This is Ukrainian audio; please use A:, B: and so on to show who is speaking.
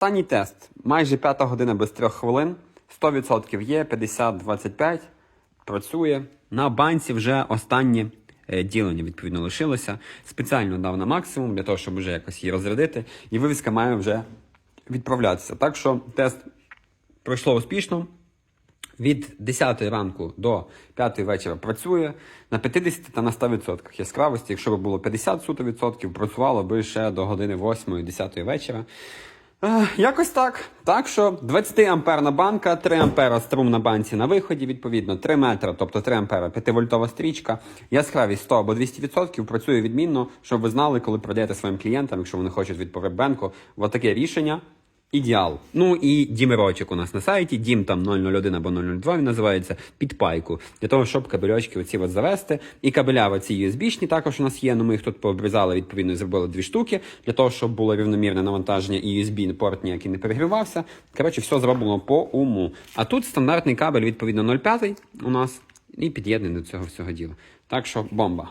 A: Останній тест. Майже п'ята година без трьох хвилин. 100% є, 50-25. Працює. На банці вже останнє е, ділення, відповідно, лишилося. Спеціально дав на максимум для того, щоб вже якось її розрядити. І вивіска має вже відправлятися. Так що тест пройшло успішно. Від 10 ранку до 5 вечора працює на 50 та на 100% яскравості. Якщо б було 50 суто відсотків, працювало би ще до години 8-10 вечора. Е, якось так. Так що 20 амперна банка, 3 ампера струм на банці на виході, відповідно 3 метри, тобто 3 ампера, 5-вольтова стрічка, яскравість 100 або 200%, працює відмінно, щоб ви знали, коли продаєте своїм клієнтам, якщо вони хочуть від Powerbank, отаке таке рішення. Ідеал. Ну і дімерочок у нас на сайті, дім там 001 або 002 він називається під пайку. Для того, щоб кабельочки оці от завести. І кабеля оці USB-шні також у нас є. Ну ми їх тут пообрізали, відповідно, і зробили дві штуки, для того, щоб було рівномірне навантаження і USB порт ніякий не перегрівався. Коротше, все зроблено по уму. А тут стандартний кабель, відповідно, 0,5 у нас і під'єднаний до цього всього діла. Так що бомба.